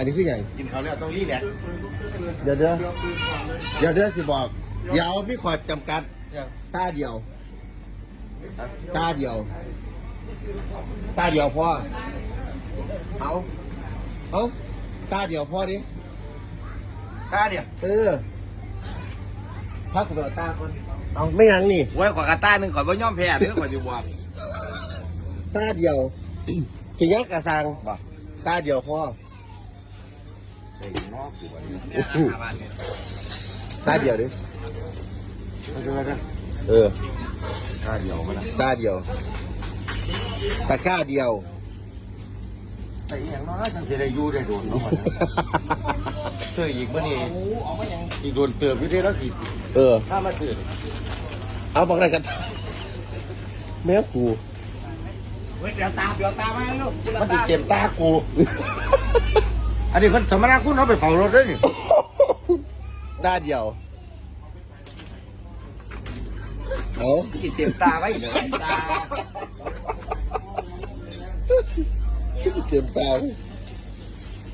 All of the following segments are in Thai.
อันนี้คือไงกินเขาวแล้วต้องรีแลกซ์เดี๋ยวเดี๋ยวเดี๋ยวเดี๋ยวสิบอกเดี๋ยวพี่ขอจำกัดตาเดียวตาเดียวตาเดียวพ่อเอาเอาตาเดียวพ่อดิตาเนี่ยเออพักตัวตาก่อนเอาไม่ยังนี่ไว้ขอกระต้าหนึ่งขอยว่าย่อมแพ้เด้อขอยอยู่บอกตาเดียวสิยักกระสังบ่ตาเดียวพ่อ ตาเดียวดิมันคืออะไรกันเออตาเดียวมาละตาเดียวตะกร้าเดียวแต่อีหยังน้อยจังสิได้อยู่ได้โดนเนาะซื้ออีกมื้อนี้อีกโดนเติบอยู่ได้แล้วสิเออถ้ามาซื้อนี่เอาบอกอะไรกันแม่กูเฮ้ยเดี๋ยวตาเดี๋ยวตามาให้ลูกมันสิเต็มตากู อันนี้เพิ่นสมนาคุณเอาไปเฝ้ารถเด้อนี่ตาเดียวเอาสิเต็มตาไว้เดี๋ยวตาเต็มตา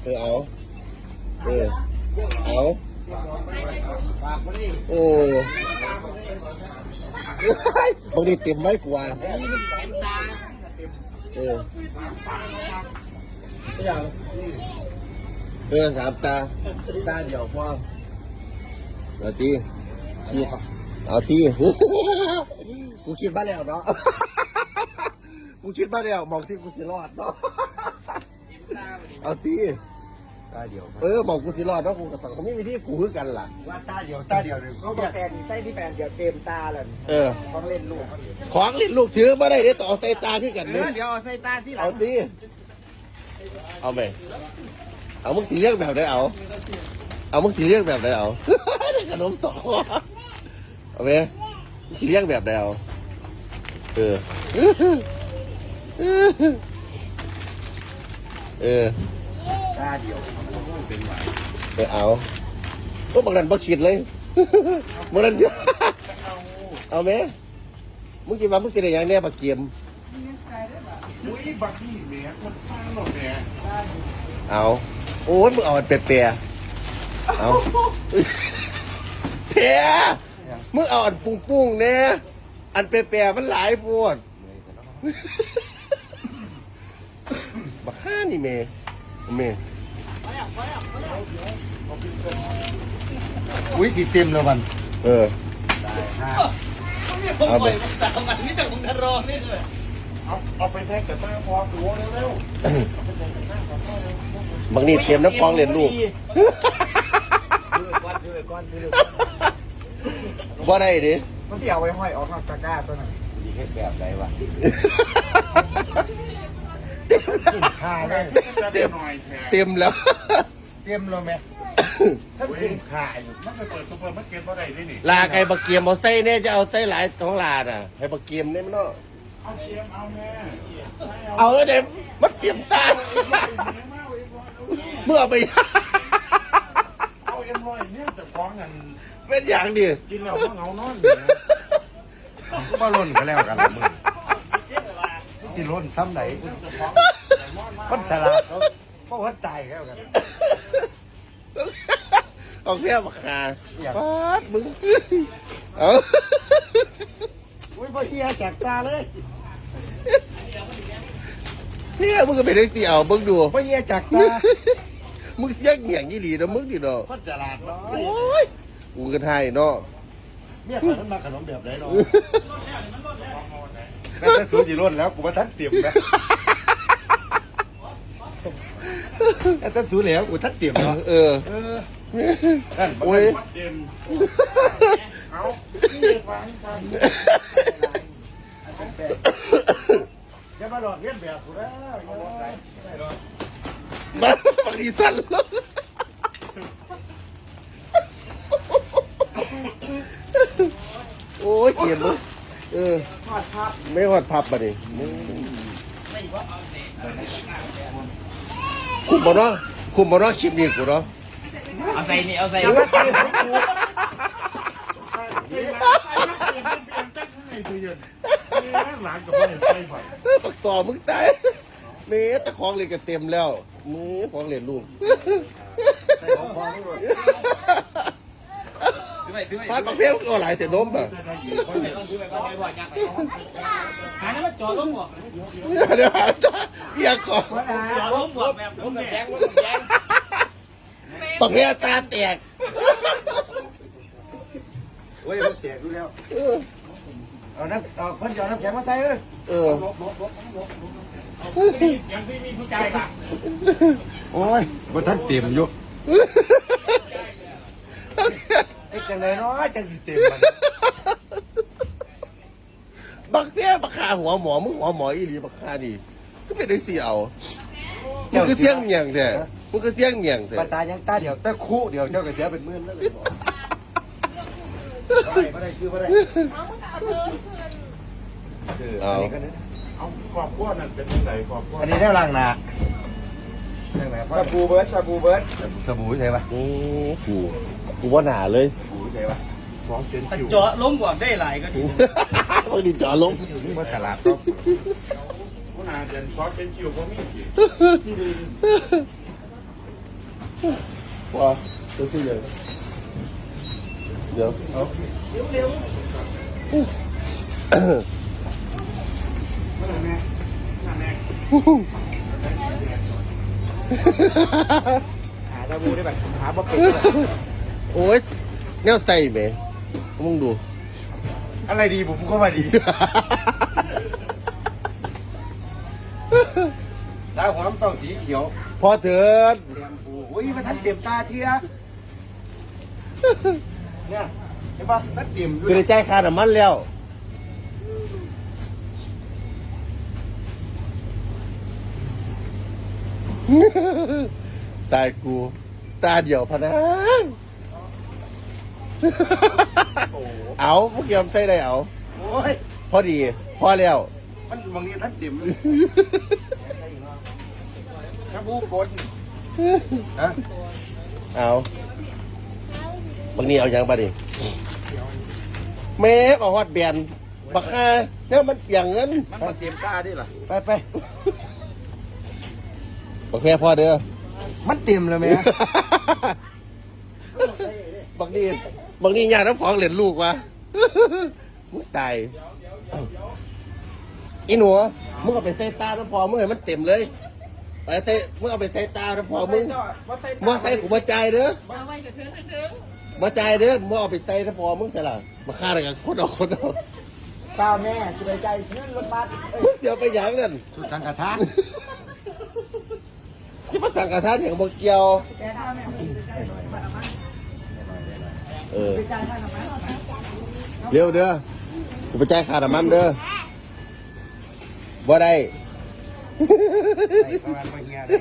เออเอาเออเอาโอ้บางทีเต็มไว้กว่าเออ เออสามตา ตาเดียวพอเอาตีชี้เอาตีกูคิดบ้าแล้วเนาะ กูคิดบ้าแล้วมองที่กูสิรอดเนาะ เอาตีตาเดียวเออมองกูสิรอดเนาะกูกับสังคมไม่มีที่กูคือกันล่ะ ว่าตาเดียวตาเดียวเลยเขาบอกแฟนใช่ที่แฟนเดี๋ยวเต็มตาเลยเออต้องเล่นลูก ของลิ้นลูกถือมาได้เด้ต่อใส่ตาที่กันเอเลยอเดี๋ยวเอาใส่ตาที่หลัเอางตีเอาไหม เอามึงสีเรียกแบบไหนเอา เอามึงสีเรียกแบบไหนเอาได้ขนมสองห่อเอาไหมมึงสีเรียกแบบไหนเอาเออ เออตาเดียวเป็นไหวเออเอาก็บางนันบักฉีดเลยบางนันเยอะเอาไหมมึงกินมามึงกินอะไรอย่างเนี้ยบักเกียมอุ้ยบักนี่แหม่คนสร้างหรอกแหม่เอา โอ้ยมึงเอาอันเปียๆเอาเปียมึงเอาอันปุ้งปุ้งๆเนี่ยอันเปียๆมันหลายปวดบักห้านี่เมย์เมย์อุ้ยสีเต็มเลยมันเออเอาไปเอาเอาไปแทรกกับตาพอหัวเร็ว บางนี่เตรียมน้ำฟองเรียนลูกก้อนคือก้อนคือว่าได้ดิมันที่เอาไว้ห้อยออกนอกตะกร้าตัวนั้นๆดีแค่แบบไหนวะค่าเลยเต็มเต็มแล้ว เต็มเลยไหมถ้าคุ้มค่าอยู่มันไปเปิดซุปเปอร์มาร์เก็ตบ่ได้ด้วยนี่ลาไก่บักเกียมเอาไส้เนี่ยจะเอาไส้หลายของลาน่ะให้บักเกียมเนี่ยมันเนาะเอาเกมเอาแม่เอาเด็มมันเตรียมตา เมื่อเอาไป เอาเอ็มร้อยเนี่ยแต่ฟ้องกันเป็นอย่างดิกินแล้วก็เหงานอนอยู่นะก็มาล่นกันแล้วกันละมึงที่ล่นซ้ำไหนคนฉลาดเขาเพราะว่าตายแล้วกันเอาแค่บักคาอยากปาดมึงเอาอุ้ยพ่อเฮียจากตาเลยเนี่ยมึงก็ไปได้ตีเอามึงดูพ่อเฮียจากตา มึงเสียงเหงี่ยงยี่หลีนะมึงดิเนาะคนฉลาดเนาะโอ้ยกูกันไทยเนาะเมียขนมมาขนมแบบไหนเนาะแม่สูจีร่นแล้วกูมาทันเตรียมนะแม่สูแล้วกูทันเตรียมเนาะเออเออนั่นโอ้ยวัดเด่นเอาอย่ามาหลอกเลียนแบบกูแล้ว มาปฏิสันโอ้ยเกลียดมึงเออไม่หอดพับมาดิคุมบ่เนาะคุมบ่เนาะคลิปนี้กูเนาะเอาใส่นี่เอาใส่เปลี่ยนเปลี่ยนตั้งให้ตัวเย็นหลานกับพ่อเห็นไฟไฟปักต่อมึงตายเมตะของเลยก็เต็มแล้ว มือของเหรียญลูกใส่ของพอนี่หมดซื้อไปซื้อไปฟาดบักเพี้ยก็หลายเสียนมอะซื้อไปก่อนซื้อไปก่อนไปบ่อยยังไปหาน้ำมันจอดลงหมวกเดี๋ยวหาจ้าเอียก่อนจอดลงหมวกแบบผมแบบแจ้งผมแจ้งบักเพี้ยตาแตกโอ้ยมันแตกดูแล้ว เออเอาน้ำเอาเพิ่นจะเอาน้ำแข็งมาใส่เออเออยังไม่มีผู้ใจค่ะโอ้ยบ่ทันเต็มอยู่เอ็กจังไดเนาะจังสิเต็มมันบักเพี้ยบักขาหัวหมอมึงหัวหมออีหลีบักขาดิก็ไม่ได้เสียวมึงก็เสียงเมียงแท้มึงก็เสียงเมียงแท้ภาษายังตาเดียวแต่คู่เดียวเจ้าก็เสียเป็นหมื่นแล้วเลยบอก บ่ได้ซื้อบ่ได้ซื้ออันนี้ก็นึกเอากรอบก้อนนั่นเป็นยังไงกรอบก้อนอันนี้ได้ล้างหน้าล้างหน้าสบู่เบิร์ดสบู่เบิร์ดสบู่ใช่ปะนี่กูกูว่าหนาเลยสบู่ใช่ปะสองเซนคิวเจาะล้มก่อนได้หลายก็ดีบางทีจอลงนี่มันสลัดต้องผู้นาเดนซอสเป็นคิวก็มีกี่ว้าจะซื้อยัง เดี๋ยวเอาหาสบู่ได้แบบหาบ่เป็นโอ้ยแนวไตไหมมึงดู อะไรดีผมก็มาดีสาวหอมต้องสีเขียวพอเถิดแชมพูอุ้ยมันทันเต็มตาเทีย เนี่ยเห็นปะทันเต็มด้วคือยได้ใจายค่าน้ำมันแล้ว ตายกู ตาเดียวพะนะเอาพวกเกี่ยมใส่ได้เอา โอ้ยพอดี พอแล้ว มันบางทีทันเต็มเลยสบู่บนฮะเอา บางนี้เอาอย่างปะดิแม่เอาฮอดแบนบักฮาเนี่ยมันเปียงเงินมันมาเตรียมกล้าดิล่ะไปไปโอเคพอเด้อมันเต็มเลยไหมบางนี้บางนี้ยากน้ำของเหรียญลูกวะมึงตายอีหนูมึงเอาไปใส่ตาน้ำพอมึงให้มันเต็มเลยไปใส่มึงเอาไปใส่ตาน้ำพอมึงมาใส่กูมาจ่ายเด้อ มาจ่ายเด้อมึงเอาไปใส่น้ำพอมึงแต่ละมาฆ่าอะไรกันคนเอาคนเอาเปล่าแม่จะไปใจเงินรถบัสมึงเดี๋ยวไปหยังนั่นสุดสังกทานที่มาสั่งกระทานอย่างบอกเกี่ยวเออเร็วเด้อกูไปจ่ายค่าน้ำมันเด้อบ่ได้ไอ้ประมาณว่าเฮียเลย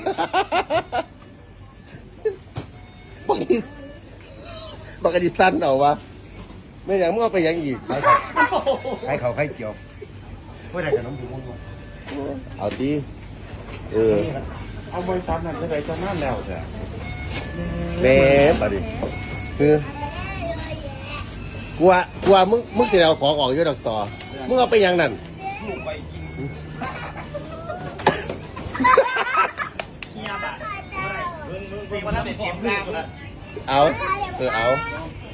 บางที บางทีสั้นเอาวะไม่อย่างมึงเอาไปหยังอีกใครเขาใครเกี่ยวเพื่อได้ขนมถุงมือเอาตีเออเอาบริษัทนั่นจะได้จะนั่นแล้วแต่แหม่ปะดิคือกูว่ากูว่ามึงมึงจะเอาของออกเยอะดอกต่อมึงเอาไปหยังนั่นลูกไปกินเฮียบะมึงมึงมึงวันนั้นเตรียมกล้าหมดละ เอาเออเอา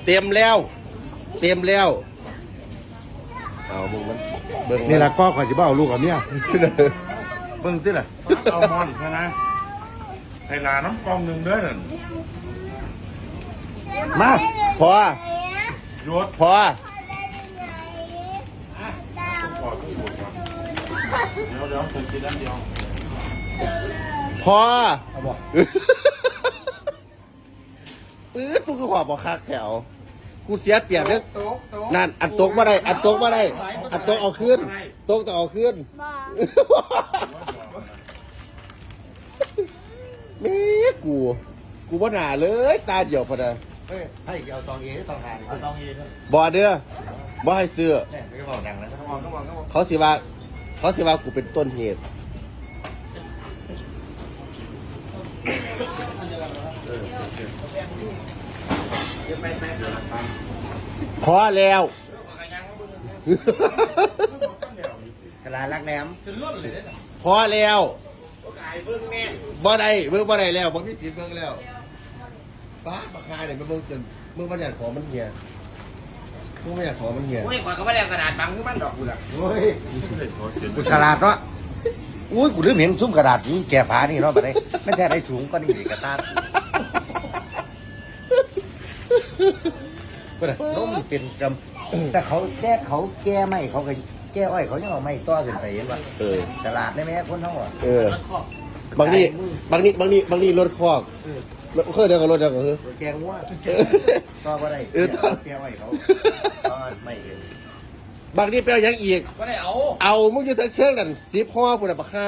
เตรียมแล้ว เตรียมแล้ว เอามึงมันเบิ่งนี่แหละก็ขอจะบ้าลูกกับเมียเบิ่งตื้อล่ะเอามอนใช่ไหมไทยลาน้ำกองหนึ่งเด้อนั่นมาพอยศพอขอทุกคนครับเดี๋ยวเดี๋ยวผมกินอันเดียวพอเอาบอก ปื้อตู้ก็ขอบอกคักแถวกูเสียเปรียบเนี่ยโต๊ะโต๊ะนั่นอันตกมาได้ อันตกมาได้ อันตกเอาขึ้นตกต้องเอาขึ้นแม่กู กูว่าหนาเลย ตาเดียวพอนะเฮ้ยให้เอาตองเอตองหางต้องเองบอเด้อบ่ให้ซื้อเนี่ยไม่บอกดังแล้วก็มองก็มองก็มองเขาสิว่า เขาสิว่ากูเป็นต้นเหตุ พอแล้ว ฉลาดรักแหนมจนล้นเลยเนี่ยพอแล้วกาายเบิ้งแม่บ่ได้เบิ่งบ่ได้แล้วบ่มีสิทธิ์เบิ่งแล้วป้าบักคาเนี่ยมันเบิ่งจนมึงบ่อยากขอมันเหียมึงบ่อยากขอมันเหียโอ้ยขอยก็ไม่ได้กระดาษบังคือมันดอกกูละโอ้ยกูฉลาดเนาะอุ้ยกูลืมเห็นซุ้มกระดาษนี่แก่ฝานี่เนาะบัดนี้ไม่แท้ได้สูงก็นี่กระตา ก็ได้ล้มเป็นกำแต่เขาแก้เขาแก้ไม่เขาก็แก้อ้อยเขายังเอาไม่ต่อขึ้นไปเห็นว่าเออฉลาดได้ไหมคนเท่าอะเออ บางนี่บางนี่บางนี่บางนี่รถคอกรถเคยเดียวกับรถเดียวกับคือแกงว่าเออต่อก็ได้เออต่อแก้อ้อยเขาต่อไม่เห็นบางนี่เป็นอะไรยังอีกก็ได้เอา เอามึงจะทั้งเชิงนั่นสิบห่อปุ่นน่ะบักคา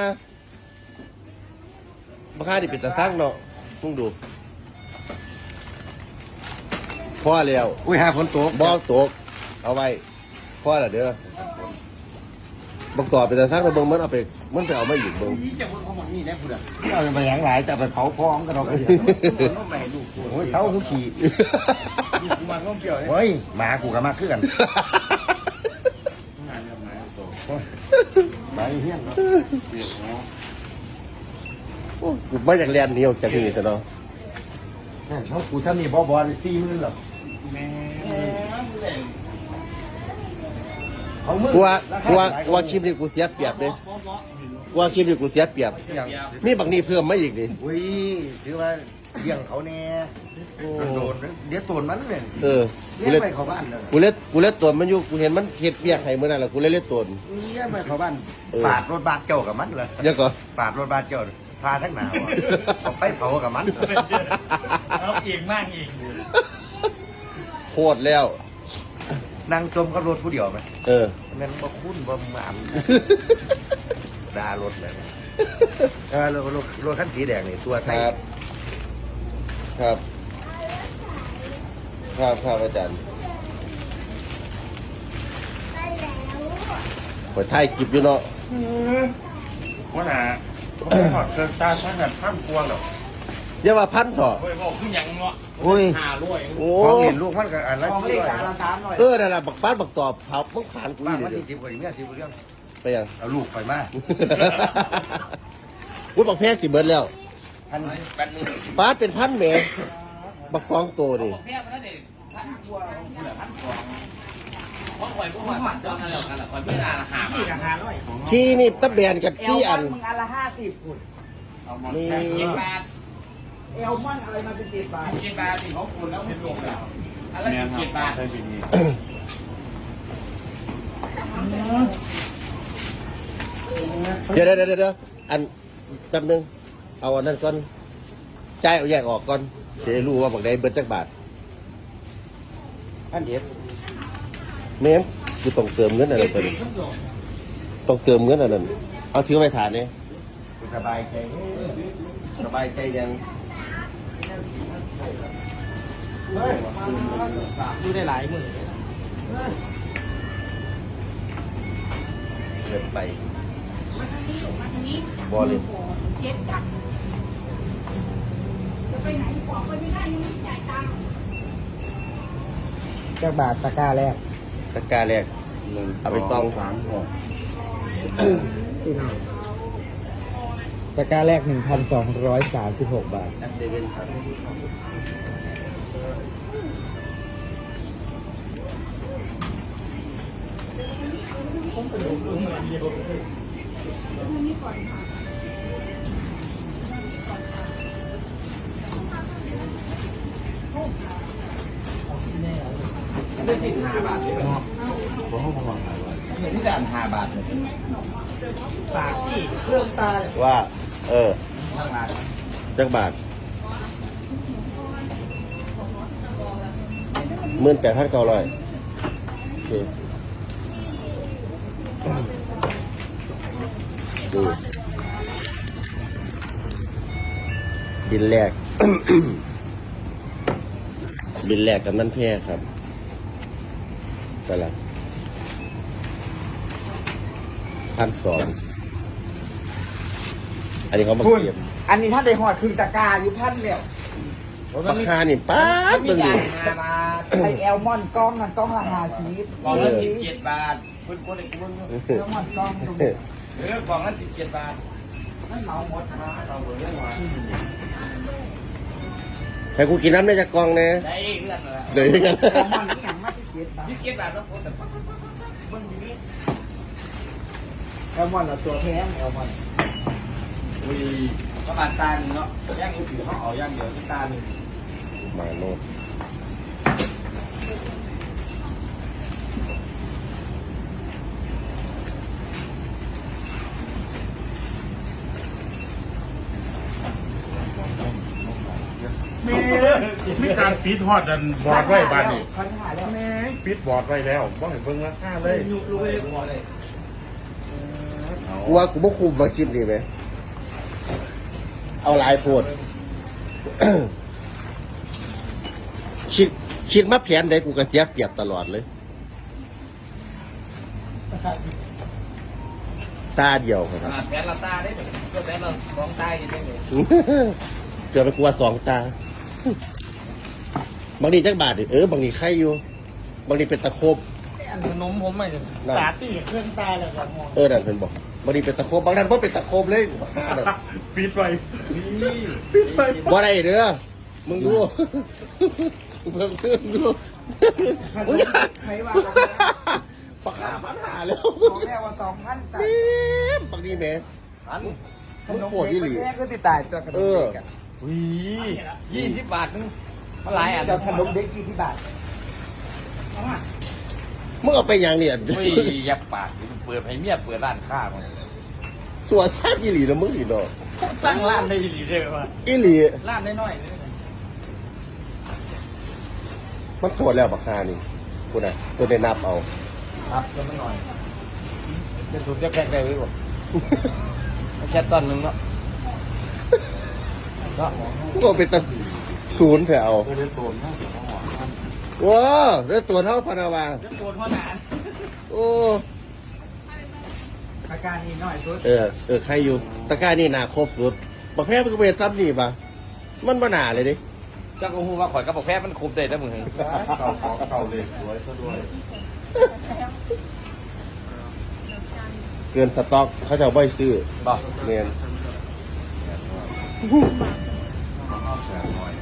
บักคาดิเป็นตะทั้งเนาะมึงดู พ่อแล้วอุ้ยหาฝนตกบอกตก เอาไว้พ่อละเด้อบักต่อเป็นตะทั้งแล้วเบิ่งมันเอาไป มันไปเอามาอีกเบิ่งนี่จะพูดของมันนี่นะพูดอะเอาไปอย่างหลายแต่ไปเผาพร้อมกันเราก็เห็นน้องใหม่ลูกกูโอ้ยเท้าหูฉี่นี่กูมันก็เปรี้ยวเลยเฮ้ยหมากูกับมาคือกันงานเรื่องไหนตัวหมาเฮี้ยนเนาะเปรี้ยวเนาะโอ้กูไม่อยากเรียนเหนียวจากนี่ซะเนาะนั่นเขากูทำนี่บอบอลสี่หมื่นหรอ แม่เขามือกูว่ากูว่ากูว่าคลิปนี้กูเสียเปรียบเลยกูว่าคลิปนี้กูเสียเปรียบอย่างมีบางนี่เพิ่มมาอีกดิอุ้ยถือว่าเลี้ยงเขาแน่โดนเดี๋ยวตัวมันเนี่ยเออกูเลี้ยเล่งนไปเขาบ้านเลยกูเล่นกูเล่นตัวมันอยู่กูเห็นมันเฮ็ดเบียกให้มื้อนั้นแหละกูเลยเล่นตัวเลี้ยงไปเขาบ้านเออปาดรถบาดเจ้ากับมันเลยเดี๋ยังก่อนปาดรถบาดเจ้าพาทั้งหนาวอะเอาไปเผากับมันเอาอีกมากอีก โคตรแล้ว นั่งจมกับรถผู้เดียวไหมเออนั่นบ่คุ้นบ่หมามด่ารถเลยเออรถรถรถคันสีแดงนี่ตัวไทคยรับ ครับ ครับครับอาจารย์เปิดท้ายคลิปอยู่เนาะว่าน่ะผมถอดเกินตาท่านกันท่านกลัวหรอก อย่าว่าพันเถอะโอ้ยบอกขึ้นยังเนาะโอ้ยห้าร้อยโอ้ของเห็นลูกมันก็อันละของสี่เลขร้อยการละสามร้อยเออนั่นแหละบักป้านบักตอบเผามึงขานกูบ้าอีนเดี๋วัยนวที่สิบกว่าเมียสิบกว่าเรื่องไปยังเอาลูกไปมากูบักแพงสิเบิดแล้วพันแปดหมื่นป้าดเป็นพันแหมบักฟองโตนี่แม่มันนั่นเองพันกว่าเหลือพันกว่าเพราะข่อยพวกมันพันจองกันแล้วกันละข่อยไม่ได้ราคามาราคาร้อยที่นี่ตะแบนกับที่อันมึ เจ็ดบาทเอลมอนอะไรมาเป็นเจ็ดบาทเจ็ดบาทที่เขาคูณแล้วเป็นรวมแล้วอันละเจ็ดบาทใช่ปีนี้เดี๋ยวเดี๋ยวเดี๋ยวเดี๋ยวอันแป๊บนึง เอาอันนั้นก่อนจ่ายเอาแยกออกก่อนจะได้รู้ว่าบักใดเบิดจักบาทพันเจ็ดไม่งั้นกูต้องเติมเงินอะไรไปนี่ต้องเติมเงินอะไรนั่นเอาถือไปฐานนี่สบายใจสบายใจยัง ดูได้หลายมือเกินไปบอลเลยเจ็บจัดจะไปไหนบอกไปไม่ได้ยังไม่จ่ายตังค์จ้าบาทตะก้าแรกตะก้าแรกหนึ่อาไปตองสามหกตะก้าแรกหนึ่งพันสองร้อยสามสิบหกบาท เซเว่นครับได้สิบห้าบาทเลยเนาะนี่ด่านห้าบาทเลยบาทที่เครื่องตาว่า เออจักบาทหมื่นแปดพันเก้าร้อยโอเค ดูบินแรก บินแรกกับนั่นแพร่ครับแต่ละพันสองอันนี้เขามาคุณเก็บอันนี้ถ้าได้หอดคือตะกร้าอยู่พันแล้วราคานี่ป้าบมีเบิ่งจ่าดิยห้าบาทไอแอลมอนกล้องนั่นกล้องละห้าสิบ กล่องละสิบเจ็ดบาท คุณคนไอ้คุณแอลมอนกล้องตรงเอนี้เออกล่องละสิบเจ็ดบาทหให้กูกินน้ำในจากกล่องเนี่ยได้เรื่องอะไรเดี๋ยวยังไงยี่สิบเจ็ดบาทแล้วคนแต่มึงนี้แอลมอนเอาตัวแพงแอลมอนอุ้ยประมาณตาหนึ่งเนาะย่างนี้ถือเขาเอาย่างเดียวที่ตาหนึ่งมาโน่ มีการปิดฮอดดันบอร์ดไว้บานนี่เขาถ่ายแล้วแม่งปิดบอร์ดไว้แล้วบ่เห็นเบิ่งราคาเลยยุรู้เลยพอเลยกูว่ากูบ่คุมมากินดีไหมเอาหลายโพดคิดคิดมาแผนใดกูก็เสียเปรียบตลอดเลย ตาเดียวครับขนาดแฟนเราตาได้เลยก็แฟนเรามองตายยังไงเลยเกือบไปกลัวสองตา บางทีจักบาทดิเออบางทีไข่อยู่ บางทีเป็นตะโคบอันขนมผมไม่ถึงนั่นตาตีเครื่องตาเลยครับเออนั่นเป็นบอกบางทีเป็นตะโคบบางท่านเพราะเป็นตะโคบเลยบ้าน่ะปิดไว้ปิดไปบ่ได้เด้อมึงดูเพิ่งขึ้นดูมึงอย่าใครว่าปากกาปัญหาแล้วของแรกว่าสองพันแต่บางทีแหม่อันมึงโกรธที่หลีแรกก็ติดตายตัวขนเอมอเด็กอะอุ้ยยี่สิบบาทนึง มาหลายอันเดี๋ยวขนมเด็กกี่ที่บาทมึงเอาไปยังเนี่ยอุ้ยยับปากเปิดให้เมียเปิดร้านค้ามาสัวซาดอีหลีนะมึงอีเนาะตั้งร้านได้ดีเลยว่ะอีหลีร้านน้อยๆเลยมันโกรธแล้วปากกานี่กูน่ะตัวได้นับเอาครับจะมันหน่อยจะสุดจะแค่ได้ไว้บ่แค่ตอนนึงเนาะก็มึงเอาไปตั้ง ศูนย์แถวว้าแล้วตัวเท่าพนาวาจะปวดหัวหนานโอ้อาการนี้น้อยสุดเออเออใครอยู่ตะกร้านี่หนาครบสุดบักแพ้มันก็เป็นซับนี่ปะมันบ่หนาเลยดิเจ้าก็ฮู้ว่าข่อยกับบอกแพ้มันคุมได้แล้วมึงเก่าของเก่าเลยสวยซะด้วยเกินสต็อกเขาจะเอาไว้ซื้อบอกเนียน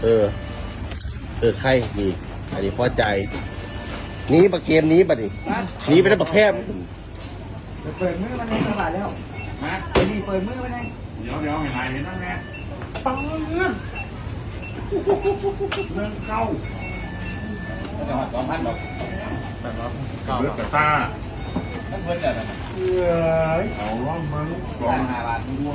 เออ เออใครนี่อันนี้พอใจหนี้ประเกมหนี้ปะดิหนี้ไปได้บักแพ้เปิดมือมาในตลาดแล้วมาไอ้นี่เปิดมือมาในเดี๋ยวเดี๋ยวเห็นไรเห็นนั่นแน่ปังเงินเรื่องเก่าจังหวัดสองพันดอกเลือดกระตานั่นเพิ่นเนี่ยนะเอ้ยเอาล่องมึงสองร้านห้าบาทตัว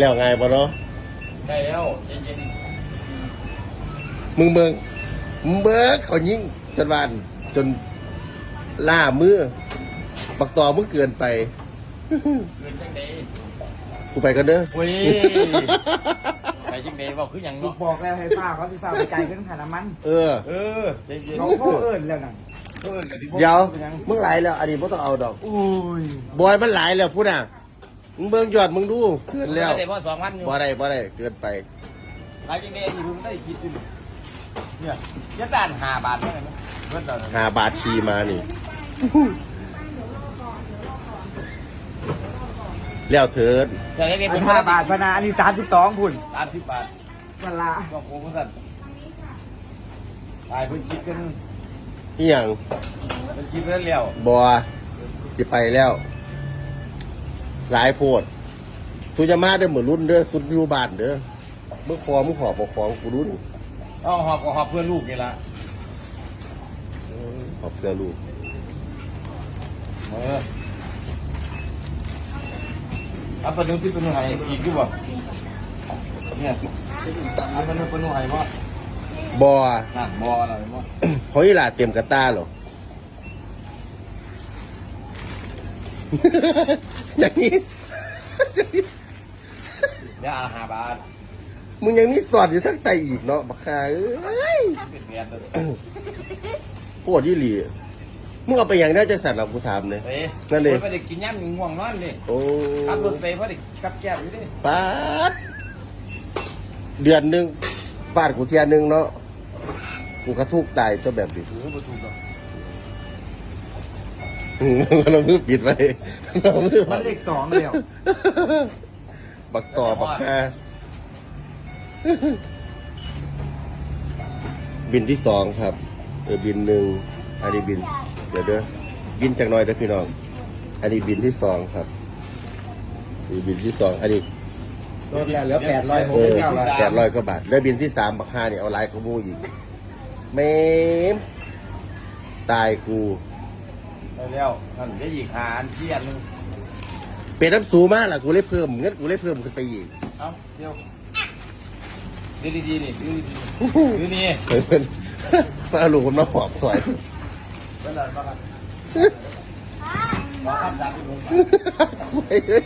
แล้วไงปะเนาะได้แล้วเย็นมึงเบิงมึงเบิงเขายิงจนวานจนล่ามือปักตอมึงเกินไปๆเกินจังได๋กูไปกันเด้ออุ้ยไปจังได๋บอกคือหยังลูกเนาะบอกแล้วให้ฝ้าเขาที่ฝ้าไปไกลขึ้นขาน้ำมันเออเออใจเย็นเขาก็เอิ้นแล้วนั่นเพิ่นก็สิบ่เดี๋ยวมึงหลายแล้วอันนี้ไม่ต้องเอาดอกอุ้ยบอยมันหลายแล้วพูดอะ มึงเบิ่งยอดมึงดูเกินแล้วได้บ่2,000อยู่บ่ได้บ่ได้เกินไปไปจังได๋อยู่มึงได้คิดอยู่เนี่ยจะด้าน5บาทเท่านั้นนะเพิ่นเอาหาบาททีมานี่ แล้วเถิดแต่เล็กๆเป็เป็นนห้า5บาบาททพนาอันนี้สามสิบสองพุ่น30บาทเวลาบอกโค้งสั่นตายเพิ่นคิดกันนี่ยังเพิ่นคิดเรื่องแล้วบอสิไปแล้ว หลายโพดสุจะมาเด้อเหมือนรุ่นเด้อสุดอยู่บ้านเด้อมึงขอมึงขอบอกของกูรุ่นเอาหอบก็หอบเพื่อนลูกนี่ละขอบเพื่อลูกเออเอาปนุที่ปนุไห้อีกด้วยบ่เนี่ยเอาปนุปนุไห้บ่บอนั่นบ่อะไรบ่เขาอีหลาเต็มกระตาเหรอ อย่างนี้ เดี๋ยวเอาห้าบาทมึงยังมีสอดอยู่ทั้งไตอีกเนาะบักคาเอ้ยเป็นเรียนเลยปวดยี่หลีมึงเอาไปอย่างได้จะสั่นเรากูถามเลยเฮ้ยนั่นดิไม่ได้กินย่ำมีง่วงนอนนี่โอ้ขับรถไปเพราะได้กับแก้วอยู่ดิปาดเดือนหนึ่งบาทกูเทียหนึ่งเนาะกูกระทุกตายเจ้าแบบนี้ถือประตูกับอืม เรามือปิดไว้เรามือมันเลขสองเลยเหรอบักต่อบักแค่บินที่สองครับ เออบินหนึ่งอันนี้บิน เดี๋ยวเด้อบินจากหน้อยเด้อพี่น้อง อันนี้บินที่สองครับอันนี้บินที่สองอันนี้ลดแล้วเหลือแปดร้อยหเอกอสิบเก้าร้อยแปดร้อยกว่าบาท แล้วบินที่สามบักห้าเนี่ยเอาลายขโมูอีกเมมตายกู ไปแล้วท่านได้อีกหาอันเที่ยนนึงเป็นน้ำสูมากล่ะกูเลยเพิ่มเงินกูเลยเพิ่มขึ้นไปอีกเอ้าเที่ยวดีดีๆนี่ดีดีๆดีนี่เพิ่นมาลูกคนมาหอบสวยเวลาบ้างมาครับดังลงเฮ้ยเอ้ย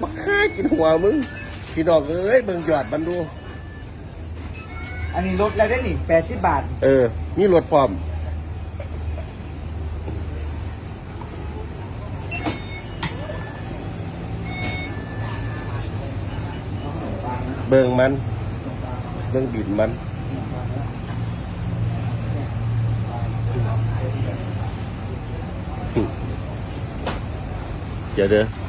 มาฆ่ากินหัวมึงพี่น้องเอ้ยเบิ่งยอดมันดู อันนี้ลดแล้วได้หนิแปดสิบบาท เออมีรถพร้อม เบิ่งมัน เบิ่งบินมันเดี๋ยวเด้อ